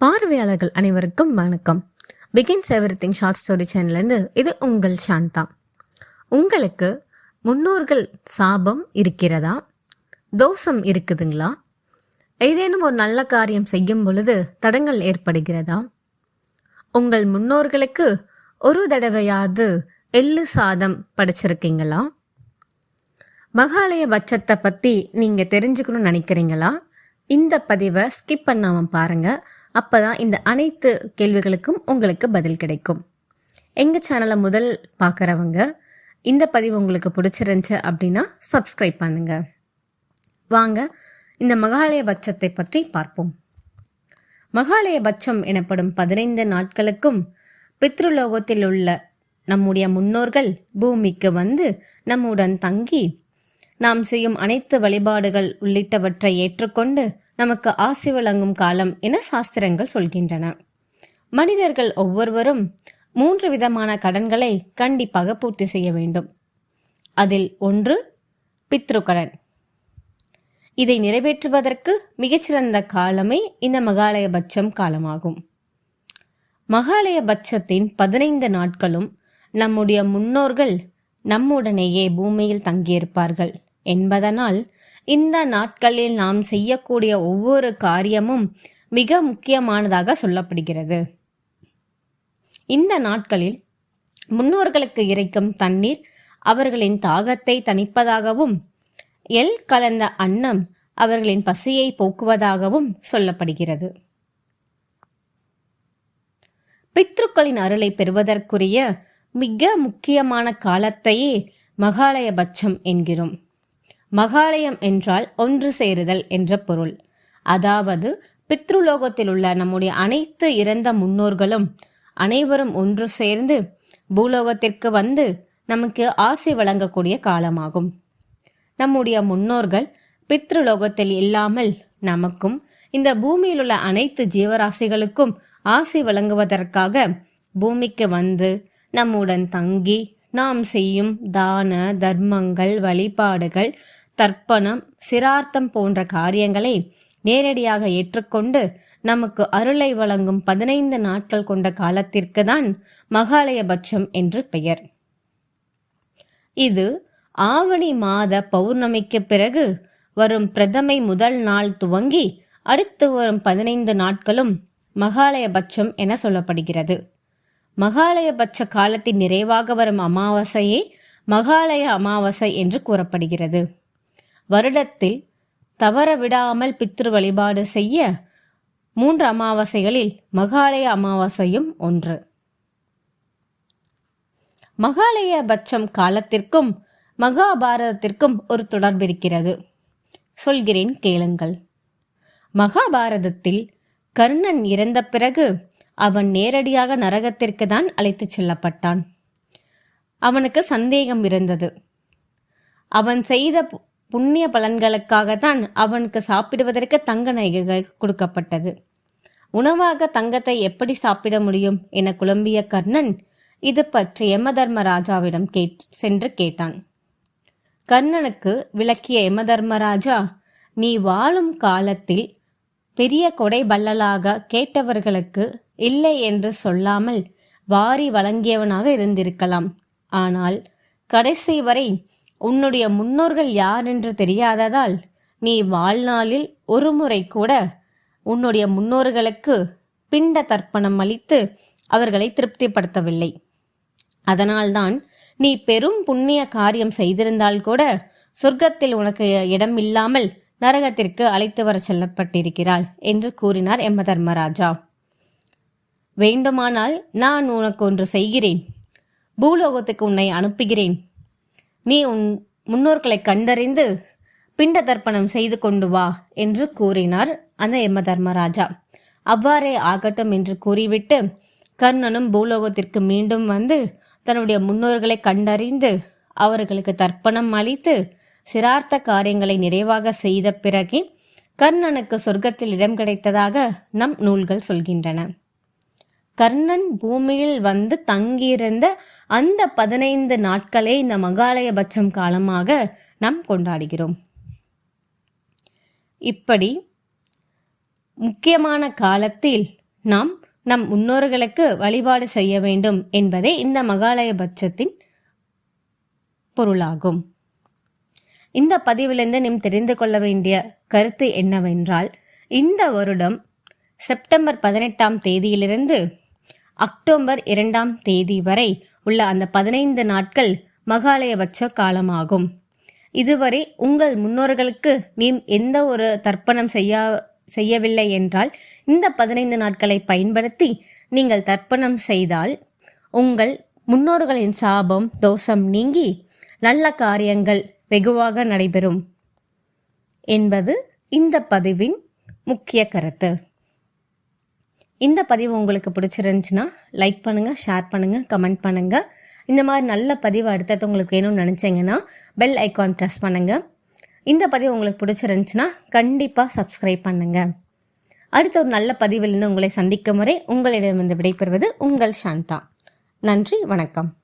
பார்வையாளர்கள் அனைவருக்கும் வணக்கம். Begins everything short story சேனல்லேருந்து இது உங்கள் சாந்தா. உங்களுக்கு முன்னோர்கள் சாபம் இருக்கிறதா? தோஷம் இருக்குதுங்களா? ஏதேனும் ஒரு நல்ல காரியம் செய்யும் பொழுது தடங்கள் ஏற்படுகிறதா? உங்கள் முன்னோர்களுக்கு ஒரு தடவையாவது எள்ளு சாதம் படைச்சிருக்கீங்களா? மகாலய பட்சத்தை பற்றி நீங்கள் தெரிஞ்சுக்கணும்னு நினைக்கிறீங்களா? இந்த பதிவை ஸ்கிப் பண்ணாமல் பாருங்கள் அப்போ தான் இந்த அனைத்து கேள்விகளுக்கும் உங்களுக்கு பதில் கிடைக்கும். எங்கள் சேனலை முதல் பார்க்குறவங்க இந்த பதிவு உங்களுக்கு பிடிச்சிருந்துச்சு அப்படின்னா சப்ஸ்கிரைப் பண்ணுங்க. வாங்க இந்த மகாலய பட்சத்தை பற்றி பார்ப்போம். மகாலய பட்சம் எனப்படும் பதினைந்து நாட்களுக்கும் பித்ருலோகத்தில் உள்ள நம்முடைய முன்னோர்கள் பூமிக்கு வந்து நம்முடன் தங்கி நாம் செய்யும் அனைத்து வழிபாடுகள் உள்ளிட்டவற்றை ஏற்றுக்கொண்டு நமக்கு ஆசி வழங்கும் காலம் என சாஸ்திரங்கள் சொல்கின்றன. மனிதர்கள் ஒவ்வொருவரும் மூன்று விதமான கடன்களை கண்டிப்பாக பூர்த்தி செய்ய வேண்டும். அதில் ஒன்று பித்ருக்கடன். இதை நிறைவேற்றுவதற்கு மிகச்சிறந்த காலமே இந்த மகாலயபட்சம் காலமாகும். மகாலயபட்சத்தின் பதினைந்து நாட்களும் நம்முடைய முன்னோர்கள் நம்முடனேயே பூமியில் தங்கியிருப்பார்கள் என்பதனால் இந்த நாட்களில் நாம் செய்யக்கூடிய ஒவ்வொரு காரியமும் மிக முக்கியமானதாக சொல்லப்படுகிறது. இந்த நாட்களில் முன்னோர்களுக்கு இறைக்கும் தண்ணீர் அவர்களின் தாகத்தை தணிப்பதாகவும் எல் கலந்த அன்னம் அவர்களின் பசியை போக்குவதாகவும் சொல்லப்படுகிறது. பித்ருக்களின் அருளை பெறுவதற்குரிய மிக முக்கியமான காலத்தையே மகாலயபட்சம் என்கிறோம். மகாலயம் என்றால் ஒன்று சேருதல் என்ற பொருள். அதாவது பித்ருலோகத்தில் உள்ள நம்முடைய அனைத்து இறந்த முன்னோர்களும் அனைவரும் ஒன்று சேர்ந்து பூலோகத்திற்கு வந்து நமக்கு ஆசை வழங்கக்கூடிய காலமாகும். நம்முடைய முன்னோர்கள் பித்ருலோகத்தில் இல்லாமல் நமக்கும் இந்த பூமியில் உள்ள அனைத்து ஜீவராசிகளுக்கும் ஆசை வழங்குவதற்காக பூமிக்கு வந்து நம்முடன் தங்கி நாம் செய்யும் தான தர்மங்கள் வழிபாடுகள் தர்ப்பணம் சிரார்த்தம் போன்ற காரியங்களை நேரடியாக ஏற்றுக்கொண்டு நமக்கு அருளை வழங்கும் பதினைந்து நாட்கள் கொண்ட காலத்திற்கு தான் மகாலயபட்சம் என்று பெயர். இது ஆவணி மாத பௌர்ணமிக்கு பிறகு வரும் பிரதமை முதல் நாள் துவங்கி அடுத்து வரும் பதினைந்து நாட்களும் மகாலயபட்சம் என சொல்லப்படுகிறது. மகாலயபட்ச காலத்தின் நிறைவாக வரும் அமாவாசையே மகாலய அமாவாசை என்று கூறப்படுகிறது. வருடத்தில் தவற விடாமல் பித்ரு வழிபாடு செய்ய மூன்று அமாவாசைகளில் மகாலய அமாவாசையும் ஒன்று. மகாலய பட்சம் காலத்திற்கும் மகாபாரதத்திற்கும் ஒரு தொடர்பு இருக்கிறது. சொல்கிறேன் கேளுங்கள். மகாபாரதத்தில் கர்ணன் இறந்த பிறகு அவன் நேரடியாக நரகத்திற்கு தான் அழைத்துச் செல்லப்பட்டான். அவனுக்கு சந்தேகம் இருந்தது. அவன் செய்த புண்ணிய பலன்களுக்காக தான் அவனுக்கு சாப்பிடுவதற்கு தங்க நகைகள் கொடுக்கப்பட்டது. உணவாக தங்கத்தை எப்படி சாப்பிட முடியும் என குழம்பிய கர்ணன் இது பற்றி யமதர்மராஜாவிடம் கேட் சென்று கேட்டான். கர்ணனுக்கு விளக்கிய யமதர்மராஜா நீ வாழும் காலத்தில் பெரிய கொடை பல்லலாக கேட்டவர்களுக்கு இல்லை என்று சொல்லாமல் வாரி வழங்கியவனாக இருந்திருக்கலாம். ஆனால் கடைசி வரை உன்னுடைய முன்னோர்கள் யார் என்று தெரியாததால் நீ வாழ்நாளில் ஒரு முறை கூட உன்னுடைய முன்னோர்களுக்கு பிண்ட தர்ப்பணம் அளித்து அவர்களை திருப்திப்படுத்தவில்லை. அதனால்தான் நீ பெரும் புண்ணிய காரியம் செய்திருந்தால் கூட சொர்க்கத்தில் உனக்கு இடம் இல்லாமல் நரகத்திற்கு அழைத்து வர செல்லப்பட்டிருக்கிறாய் என்று கூறினார் எம்ம தர்மராஜா வேண்டுமானால் நான் உனக்கு ஒன்று செய்கிறேன். பூலோகத்துக்கு உன்னை அனுப்புகிறேன். நீ உன் முன்னோர்களை கண்டறிந்து பிண்ட தர்ப்பணம் செய்து கொண்டு வா என்று கூறினார் அந்த யம தர்மராஜா. அவ்வாறே ஆகட்டும் என்று கூறிவிட்டு கர்ணனும் பூலோகத்திற்கு மீண்டும் வந்து தன்னுடைய முன்னோர்களை கண்டறிந்து அவர்களுக்கு தர்ப்பணம் அளித்து சிரார்த்த காரியங்களை நிறைவாக செய்த பிறகே கர்ணனுக்கு சொர்க்கத்தில் இடம் கிடைத்ததாக நம் நூல்கள் சொல்கின்றன. கர்ணன் பூமியில் வந்து தங்கியிருந்த அந்த பதினைந்து நாட்களே இந்த மகாலயபட்சம் காலமாக நாம் கொண்டாடுகிறோம். இப்படி முக்கியமான காலத்தில் நாம் நம் முன்னோர்களுக்கு வழிபாடு செய்ய வேண்டும் என்பதே இந்த மகாலய பட்சத்தின் பொருளாகும். இந்த பதிவிலிருந்து நீம் தெரிந்து கொள்ள வேண்டிய கருத்து என்னவென்றால் இந்த வருடம் செப்டம்பர் பதினெட்டாம் தேதியிலிருந்து அக்டோபர் இரண்டாம் தேதி வரை உள்ள அந்த பதினைந்து நாட்கள் மகாலயபட்ச காலமாகும். இதுவரை உங்கள் முன்னோர்களுக்கு நீ எந்த ஒரு தர்ப்பணம் செய்ய செய்யவில்லை என்றால் இந்த பதினைந்து நாட்களை பயன்படுத்தி நீங்கள் தர்ப்பணம் செய்தால் உங்கள் முன்னோர்களின் சாபம் தோஷம் நீங்கி நல்ல காரியங்கள் வெகுவாக நடைபெறும். என்பது இந்த பதிவின் முக்கிய கருத்து. இந்த பதிவு உங்களுக்கு பிடிச்சிருந்துச்சுன்னா லைக் பண்ணுங்கள் ஷேர் பண்ணுங்கள் கமெண்ட் பண்ணுங்கள் இந்த மாதிரி நல்ல பதிவு அடுத்தது உங்களுக்கு வேணும்னு நினச்சிங்கன்னா பெல் ஐக்கான் ப்ரெஸ் பண்ணுங்கள் இந்த பதிவு உங்களுக்கு பிடிச்சிருந்துச்சுன்னா கண்டிப்பாக சப்ஸ்கிரைப் பண்ணுங்கள் அடுத்த ஒரு நல்ல பதிவிலிருந்து உங்களை சந்திக்கும் வரை உங்களிடமிருந்து விடைபெறுவது உங்கள் சாந்தா. நன்றி வணக்கம்.